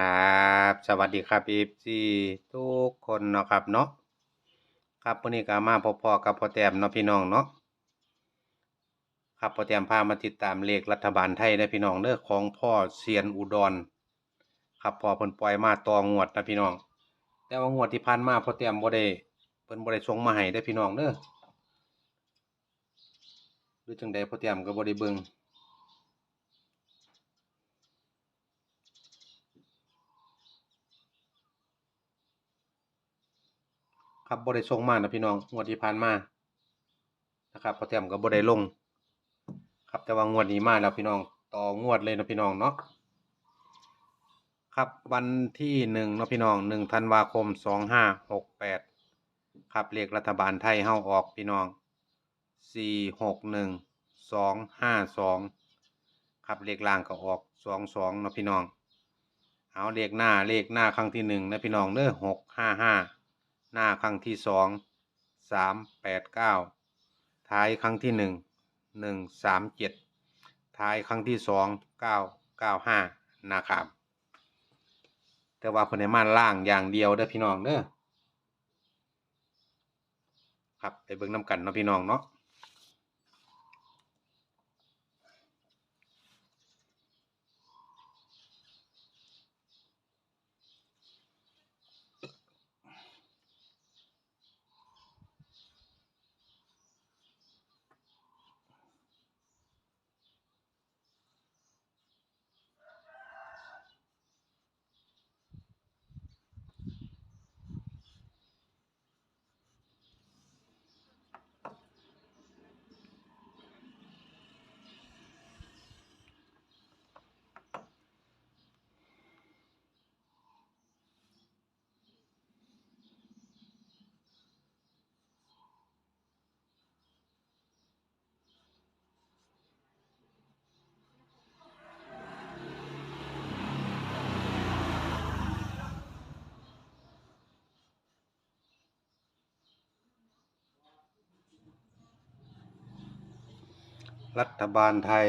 ครับ สวัสดีครับ FC ทุกคนเนาะครับเนาะครับวันนี้ก็มาพบพ่อกับพ่อแต้มเนาะพี่น้องเนาะครับพ่อแต้มพามาติดตามเลขรัฐบาลไทยนะพี่น้องเด้อของพ่อเซียนอุดรครับพ่อเพิ่นปล่อยมาตองวดนะพี่น้อง แต่ว่างวดที่ผ่านมาพ่อแต้มบ่ได้เพิ่นบ่ได้ส่งมาให้เด้พี่น้องเด้อหรือจังใดพ่อแต้มก็บ่ได้เบิ่ง ครับบ่ได้ส่งมานะพี่น้องงวดที่ผ่านมานะครับพอเตรียมก็บ่ได้ลง ครับแต่ว่างวดนี้มาแล้วพี่น้องต่องวดเลยนะพี่น้องเนาะครับวันที่หนึ่งนะพี่น้องหนึ่งธันวาคมสองห้าหกแปดครับเลขรัฐบาลไทยเฮาออกพี่น้องสี่หกหนึ่งสองห้าสองครับเลขล่างก็ออกสองสองนะพี่น้อง เอาเลขหน้าเลขหน้าครั้งที่หนึ่งนะพี่น้องเด้อหกห้าห้า หน้าครั้งที่สองสามแปดเก้าท้ายครั้งที่หนึ่งหนึ่งสามเจ็ดท้ายครั้งที่สองเก้าเก้าห้านะครับ แต่ว่าพนให้มาล่างอย่างเดียวเด้อพี่น้องเด้อครับไปเบิ่งน้ำกันเนาะพี่น้องเนาะ รัฐบาลไทย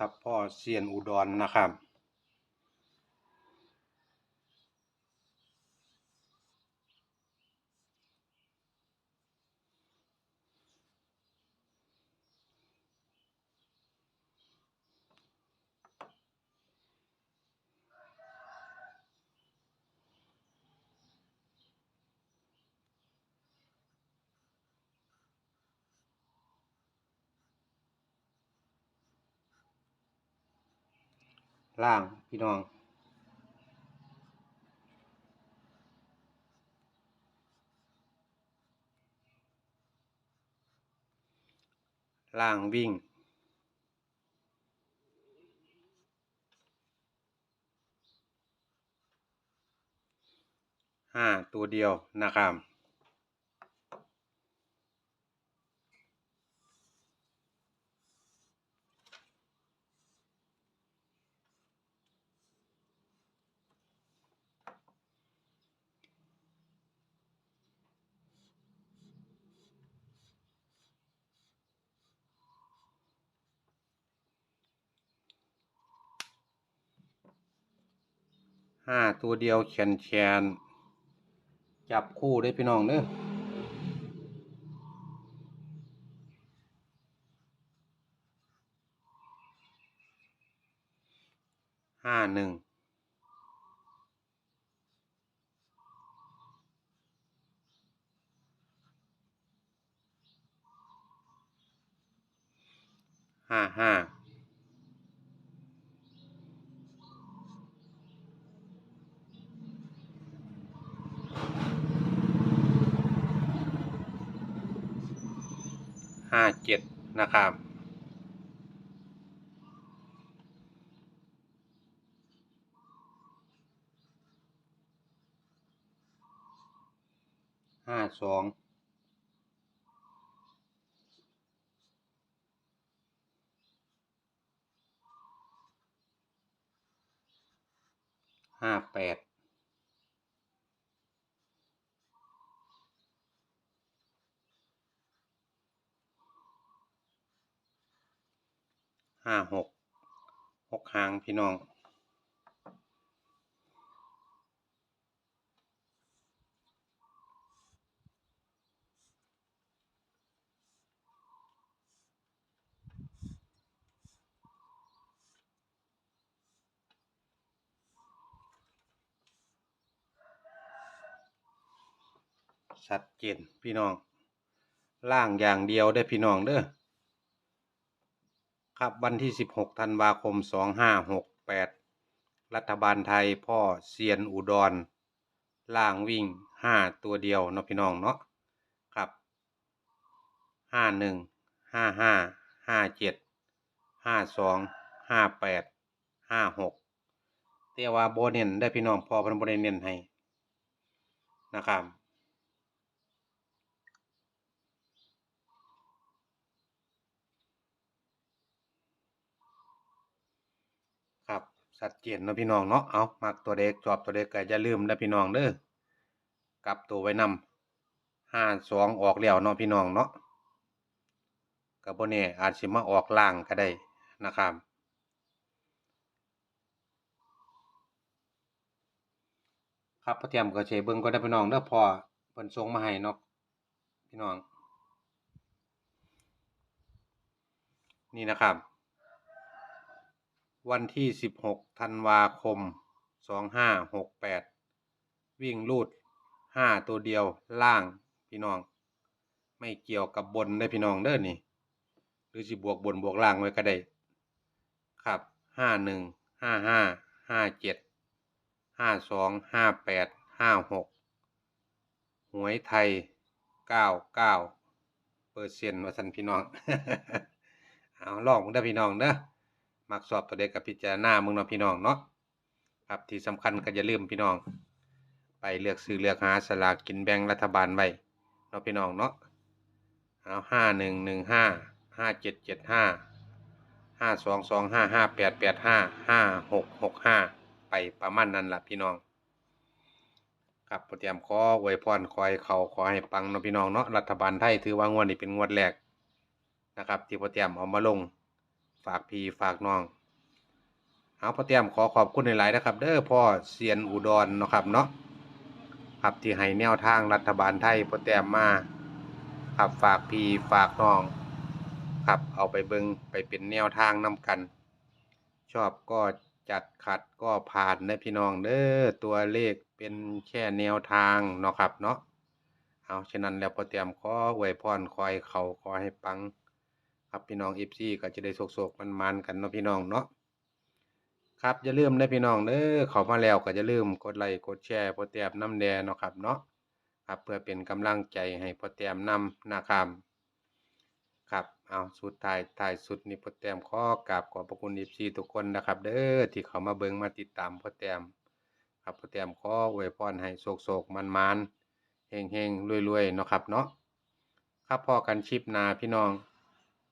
ครับพ่อเซียนอุดรนะครับ ล่างพี่น้อง ล่างวิ่ง ห้าตัวเดียวนะครับ ห้าตัวเดียวแขนแขนจับคู่ได้พี่น้องเด้อห้าหนึ่งห้าห้า ห้าเจ็ดนะครับ ห้าสองห้าแปด ห้าหกหกหางพี่น้อง ชัดเจนพี่น้องล่างอย่างเดียวได้พี่น้องเด้อ ครับวันที่ 16 ธันวาคม 2568 รัฐบาลไทยพ่อเซียนอุดร ล่างวิ่ง 5 ตัวเดียวเนาะพี่น้องเนาะครับ 51 55 57 52 58 56 แต่ว่าโบเน้นได้พี่น้องพอพันโบเน้นให้นะครับ ครับ ชัดเจนนาะพี่น้องเนาะ เอามักตัวเด็กจอบตัวเด็กก็อย่าลืมนะพี่น้องเด้อ กลับตัวไว้นำห้าสองออกแล้วเนาะพี่น้องเนาะกับโบเน่อาจสิมาออกล่างก็ได้นะครับครับพอเตรียมก็เชเบิ่งก็ได้พี่น้องเด้อพอเพิ่นส่งมาให้เนาะพี่น้อง นี่นะครับ วันที่ 16 ธันวาคม 2568 วิ่งลูด 5 ตัวเดียวล่างพี่น้อง ไม่เกี่ยวกับบนได้พี่น้องเด้อนี่ หรือสิบวกบนบวกล่างไว้ก็ได้ครับ 51 55 57 52 58 56 หวยไทย 99เปอร์เซ็นต์ว่าสันพี่น้อง เอาลองได้พี่น้องเด้อ มักสอบตัวเด็กกับพิจารณามึงเนาะพี่น้องเนาะครับที่สำคัญก็อย่าลืมพี่น้อง ไปเลือกซื้อเลือกหาสลากกินแบ่งรัฐบาลไว้เนาะพี่น้องเนาะเอาห้าหนึ่งหนึ่งห้าห้าเจ็ดเจ็ดห้าห้าสองสองห้าห้าแปดแปดห้าห้าหกหกห้าไปประมาณนั้นล่ะพี่น้อง ครับพอเตรียมขออวยพรคอยเขาขอให้ปังเนาะพี่น้องเนาะรัฐบาลไทยถือว่างวดนี้เป็นงวดแรกนะครับ ที่พอเตรียมเอามาลง ฝากพี่ฝากน้อง เอาพ่อเตรียมขอขอบคุณหลายๆนะครับ เด้อพ่อเซียนอุดรเนาะครับเนาะครับที่ให้แนวทางรัฐบาลไทยพ่อเตรียมมาครับฝากพี่ฝากน้องครับเอาไปเบิงไปเป็นแนวทางนำกัน ชอบก็จัดขัดก็ผ่านนะพี่น้องเด้อตัวเลขเป็นแค่แนวทางเนาะครับเนาะเอาฉะนั้นแล้วพ่อเตรียมขออวยพรคอยเขาขอให้ปัง ครับพี่น้องเอฟซีก็จะได้โศกๆมันๆกันเนาะพี่น้องเนาะครับอย่าลืมนะพี่น้องเด้อเข้ามาแล้วก็อย่าลืมกดไลค์กดแชร์โปรแตมน้ำแดงเนาะครับเนาะครับเพื่อเป็นกำลังใจให้โปรแตมนำนะครับครับเอาสุดท้ายท้ายสุดนี่โปรแตมขอกราบขอบพระคุณเอฟซีทุกคนนะครับ เด้อที่เข้ามาเบิ่งมาติดตามโปรแตมครับโปรแตมขออวยพรให้โศกๆมันๆเฮงๆรวยๆเนาะครับเนาะครับพอกันชิปนาพี่น้อง